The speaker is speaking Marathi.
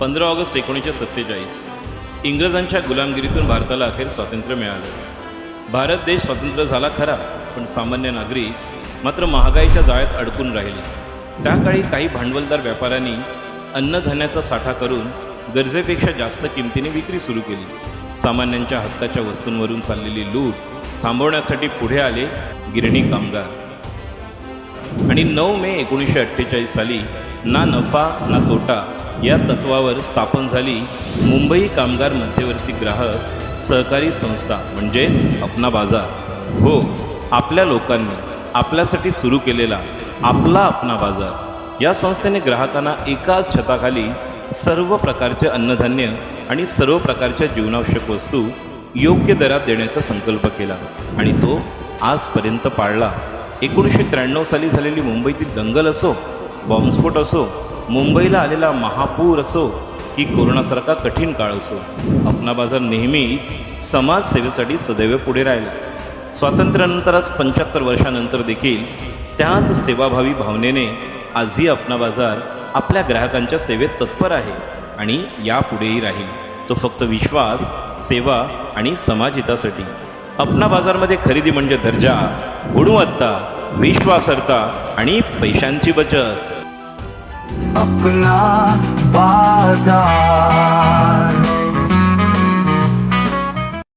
पंधरा ऑगस्ट एकोणीसशे सत्तेचाळीस. इंग्रजांच्या गुलामगिरीतून भारताला अखेर स्वातंत्र्य मिळालं. भारत देश स्वतंत्र झाला खरा पण सामान्य नागरिक मात्र महागाईच्या जाळ्यात अडकून राहिले. त्या काळी काही भांडवलदार व्यापाऱ्यांनी अन्नधान्याचा साठा करून गरजेपेक्षा जास्त किमतीने विक्री सुरू केली. सामान्यांच्या हक्काच्या वस्तूंवरून चाललेली लूट थांबवण्यासाठी पुढे आले गिरणी कामगार. आणि नऊ मे एकोणीसशे अठ्ठेचाळीस साली ना नफा ना तोटा या तत्वावर स्थापन झाली मुंबई कामगार मध्यवर्ती ग्राहक सहकारी संस्था म्हणजेच अपना बाजार. हो आपल्या लोकांनी आपल्यासाठी सुरू केलेला आपला अपना बाजार. या संस्थेने ग्राहकांना एकाच छताखाली सर्व प्रकारचे अन्नधान्य आणि सर्व प्रकारच्या जीवनावश्यक वस्तू योग्य दरात देण्याचा संकल्प केला आणि तो आजपर्यंत पाळला. एकोणीसशे त्र्याण्णव साली झालेली मुंबईतील दंगल असो बॉम्बस्फोट असो मुंबईला आलेला महापूर असो की कोरोनासारखा कठीण काळ असो अपना बाजार नेहमीच समाजसेवेसाठी सदैव पुढे राहिला. स्वातंत्र्यानंतरच पंच्याहत्तर वर्षानंतर देखील त्याच सेवाभावी भावनेने आजही अपना बाजार आपल्या ग्राहकांच्या सेवेत तत्पर आहे आणि यापुढेही राहील. तो फक्त विश्वास सेवा आणि समाजहितासाठी अपना बाजारमध्ये खरेदी म्हणजे दर्जा गुणवत्ता विश्वासार्हता आणि पैशांची बचत. अपना बाजार.